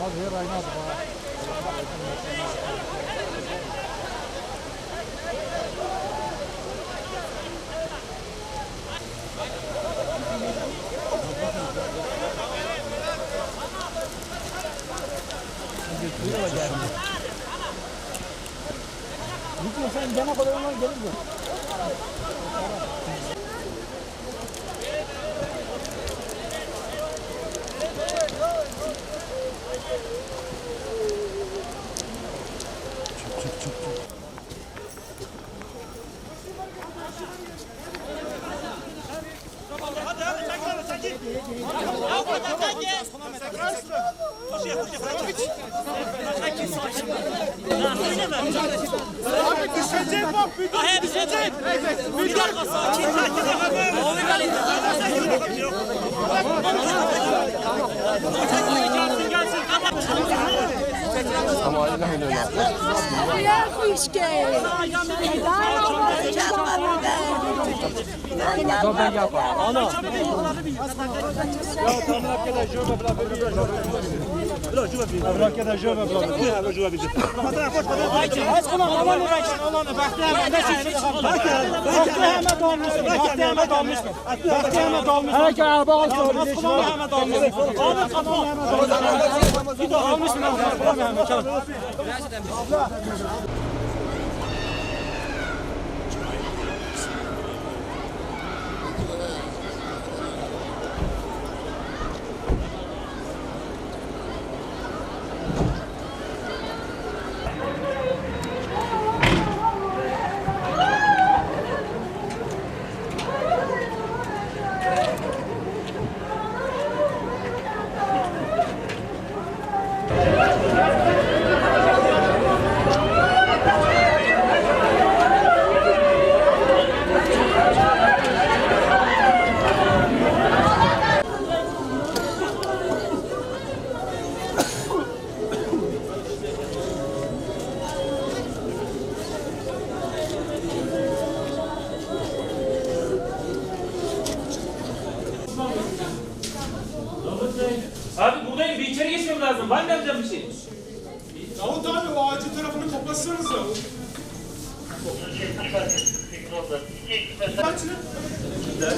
هذا هي راينات Gitmesen gene kadar onlar gelir mi? çık çık. Abi düşecek bak bir dur düşecek. Bir dur. Sakin sakin. Oğlum ben indim. Sakin. Tamamıyla öyle. Ya hoş geldin. Zaten yapar. Ana. Ya tam arkadaş şöyle bla bla bla. Arkadaş şöyle bla bla. Ne şöyle bizi. Fotoğraf koş fotoğraf. Az konu havan uğraş. Allah'ını bekleyen ne şey. Bekleyeme dalmışsın. Bekleyeme dalmışsın. Bekleyeme dalmışsın. Herkes araba alsın. Az konu Mehmet dalmışsın. Abi kapı. Bir de almışsın. Mehmet olsun. Abla. değişmem lazım. Var mı yapacağım bir şey? Davut abi o ağacın tarafını toplasanız da. Ya